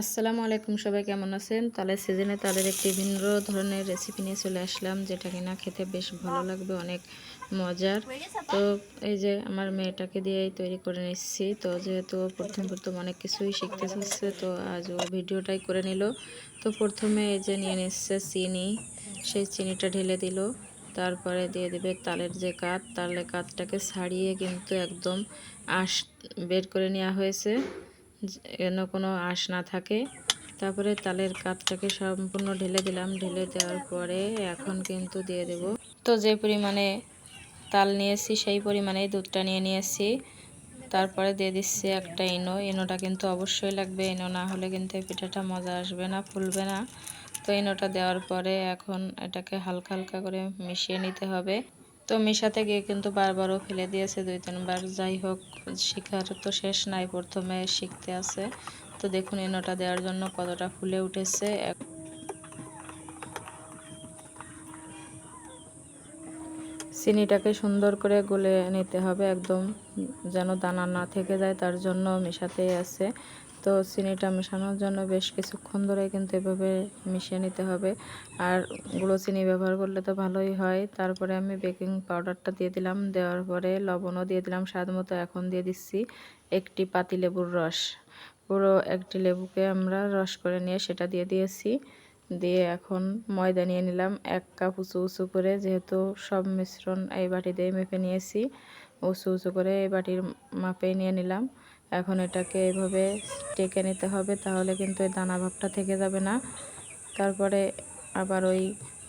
আসসালামু আলাইকুম, সবাই কেমন আছেন? তালের সিজনে তালের একটি ভিন্ন ধরনের রেসিপি নিয়ে চলে আসলাম, যেটা কিনা খেতে বেশ ভালো লাগবে, অনেক মজার। তো এই যে আমার মেয়েটাকে দিয়েই তৈরি করে নিচ্ছি। তো যেহেতু প্রথম প্রথম অনেক কিছুই শিখতে শিখছে তো আজ ও ভিডিওটাই করে নিল। তো প্রথমে এই যে নিয়ে নিচ্ছে চিনি, সেই চিনিটা ঢেলে দিল। তারপরে দিয়ে দেবে তালের যে কাঠ তালের কাঠটাকে ছাড়িয়ে কিন্তু একদম আঁশ বের করে নেওয়া হয়েছে। যেন কোনো আঁশ না থাকে। তারপরে তালের কাঠটাকে সম্পূর্ণ ঢেলে দিলাম। ঢেলে দেওয়ার পরে এখন কিন্তু দিয়ে দেব। তো যে পরিমাণে তাল নিয়েছি, সেই পরিমাণে দুধটা নিয়ে নিয়েছি। তারপরে দিয়ে দিচ্ছি একটা ইনো ইনোটা কিন্তু অবশ্যই লাগবে। ইনো না হলে কিন্তু এই পিঠাটা মজা আসবে না, ফুলবে না। তো ইনোটা দেওয়ার পরে এখন এটাকে হালকা হালকা করে মিশিয়ে নিতে হবে। তো মেশাতে গিয়ে কিন্তু বারবারও ফেলে দিয়েছে দুই তিনবার। যাই হোক, শেখার তো শেষ নাই, প্রথমে শিখতে আছে। তো দেখুন, এনোটা দেওয়ার জন্য কতটা ফুলে উঠেছে। চিনিটাকে সুন্দর করে গলে নিতে হবে, একদম যেন দানা না থেকে যায়, তার জন্য মেশাতেই আছে। তো চিনিটা মেশানোর জন্য বেশ কিছুক্ষণ ধরে কিন্তু এভাবে মিশিয়ে নিতে হবে। আর গুঁড়ো চিনি ব্যবহার করলে তো ভালোই হয়। তারপরে আমি বেকিং পাউডারটা দিয়ে দিলাম। দেওয়ার পরে লবণও দিয়ে দিলাম। স্বাদ মতো এখন দিয়ে দিচ্ছি একটি পাতি লেবুর রস। পুরো একটি লেবুকে আমরা রস করে নিয়ে সেটা দিয়ে দিয়েছি। দিয়ে এখন ময়দা নিয়ে নিলাম। এক কাপ উঁচু উঁচু করে যেহেতু সব মিশ্রণ এই বাটি দিয়ে মেপে নিয়েছি, উঁচু উঁচু করে এই বাটির মাপে নিয়ে নিলাম। এখন এটাকে এভাবে টেকে নিতে হবে, তাহলে কিন্তু এই দানা ভাবটা থেকে যাবে না। তারপরে আবার ওই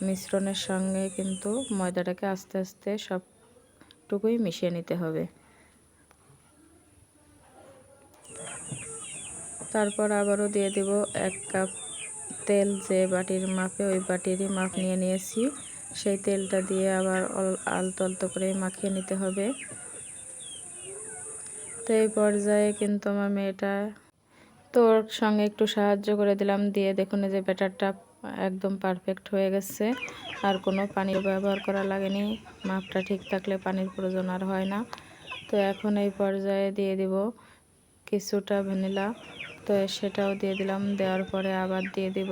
মিশ্রণের সঙ্গে কিন্তু ময়দাটাকে আস্তে আস্তে সবটুকুই মিশিয়ে নিতে হবে। তারপর আবারও দিয়ে দেব এক কাপ তেল যে বাটির মাপে ওই বাটিরই মাপ নিয়ে নিয়েছি। সেই তেলটা দিয়ে আবার আলতো আলতো করে মাখিয়ে নিতে হবে। তো এই পর্যায়ে কিন্তু আমার মেয়েটা তোর সঙ্গে একটু সাহায্য করে দিলাম। দিয়ে দেখুন যে ব্যাটারটা একদম পারফেক্ট হয়ে গেছে। আর কোনো পানির ব্যবহার করা লাগেনি। মাপটা ঠিক থাকলে পানির প্রয়োজন আর হয় না। তো এখন এই পর্যায়ে দিয়ে দিব কিছুটা ভ্যানিলা। তো সেটাও দিয়ে দিলাম। দেওয়ার পরে আবার দিয়ে দিব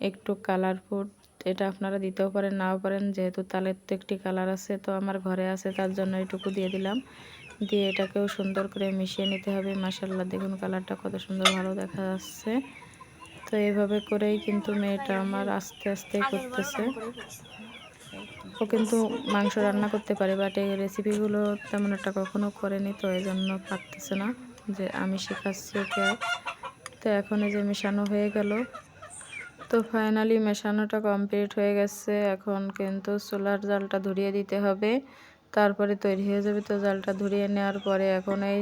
একটু কালার ফুড। এটা আপনারা দিতেও পারেন, নাও পারেন। যেহেতু তালের তো একটি কালার আছে, তো আমার ঘরে আছে, তার জন্য এটুকু দিয়ে দিলাম। দিয়ে এটাকেও সুন্দর করে মিশিয়ে নিতে হবে। মাসাল্লাহ দেখুন কালারটা কত সুন্দর ভালো দেখা যাচ্ছে। তো এইভাবে করেই কিন্তু মেয়েটা আমার আস্তে আস্তে করতেছে। ও কিন্তু মাংস রান্না করতে পারে বাট এই রেসিপিগুলো তেমন একটা কখনো করেনি, তো এই জন্য পারতেছে না যে আমি শেখাচ্ছি ওকে। তো এখন এই যে মেশানো হয়ে গেল। তো ফাইনালি মেশানোটা কমপ্লিট হয়ে গেছে। এখন কিন্তু সোলার জালটা ধরিয়ে দিতে হবে। তারপরে তৈরি হয়ে যাবে। তো জালটা ধরিয়ে নেওয়ার পরে এখন এই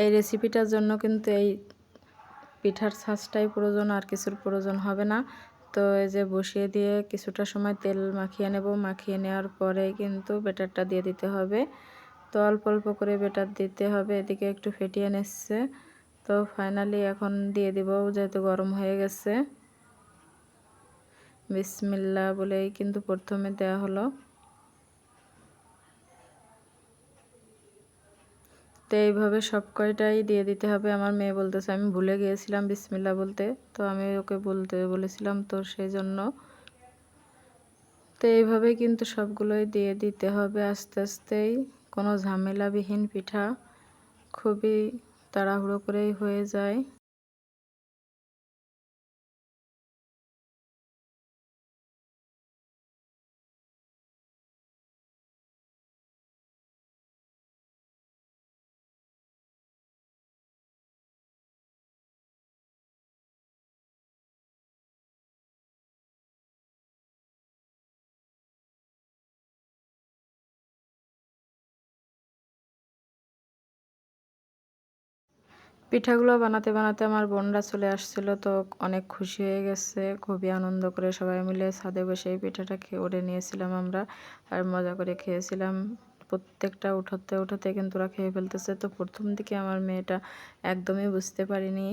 এই রেসিপিটার জন্য কিন্তু এই পিঠার ছাঁচটাই প্রয়োজন আর কিছুর প্রয়োজন হবে না। তো এই যে বসিয়ে দিয়ে কিছুটা সময় তেল মাখিয়ে নেব। মাখিয়ে নেওয়ার পরে কিন্তু বেটারটা দিয়ে দিতে হবে। তো অল্প অল্প করে বেটার দিতে হবে। এদিকে একটু ফেটিয়ে নিচ্ছে। তো ফাইনালি এখন দিয়ে দিব যেহেতু গরম হয়ে গেছে। বিসমিল্লা বলেই কিন্তু প্রথমে দেওয়া হলো। তো এইভাবে সব কয়টাই দিয়ে দিতে হবে। আমার মেয়ে বলতেছে, আমি ভুলে গিয়েছিলাম বিসমিল্লা বলতে। তো আমি ওকে বলতে বলেছিলাম তো সেই জন্য তো এইভাবে কিন্তু সবগুলোই দিয়ে দিতে হবে আস্তে আস্তেই। কোনো ঝামেলাবিহীন পিঠা খুবই তাড়াহুড়ো করেই হয়ে যায়। পিঠাগুলো বানাতে বানাতে আমার বোনরা চলে আসছিল, তো অনেক খুশি হয়ে গেছে। খুবই আনন্দ করে সবাই মিলে ছাদে বসে এই পিঠাটা খেয়ে ওড়ে নিয়েছিলাম আমরা আর মজা করে খেয়েছিলাম। প্রত্যেকটা উঠাতে উঠাতে কিন্তু ওরা খেয়ে ফেলতেছে। তো প্রথম দিকে আমার মেয়েটা একদমই বুঝতে পারিনি।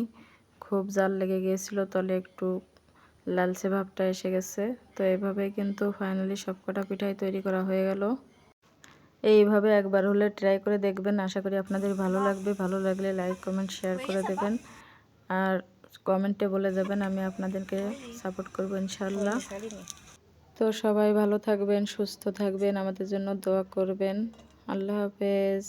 খুব জাল লেগে গিয়েছিল, তলে একটু লালচে ভাবটা এসে গেছে। তো এইভাবেই কিন্তু ফাইনালি সবকটা পিঠাই তৈরি করা হয়ে গেল। এইভাবে একবার হলে ট্রাই করে দেখবেন। আশা করি আপনাদের ভালো লাগবে। ভালো লাগলে লাইক কমেন্ট শেয়ার করে দেবেন। আর কমেন্টে বলে যাবেন আমি আপনাদেরকে সাপোর্ট করব ইনশাল্লাহ তো সবাই ভালো থাকবেন, সুস্থ থাকবেন, আমাদের জন্য দোয়া করবেন। আল্লাহ হাফেজ।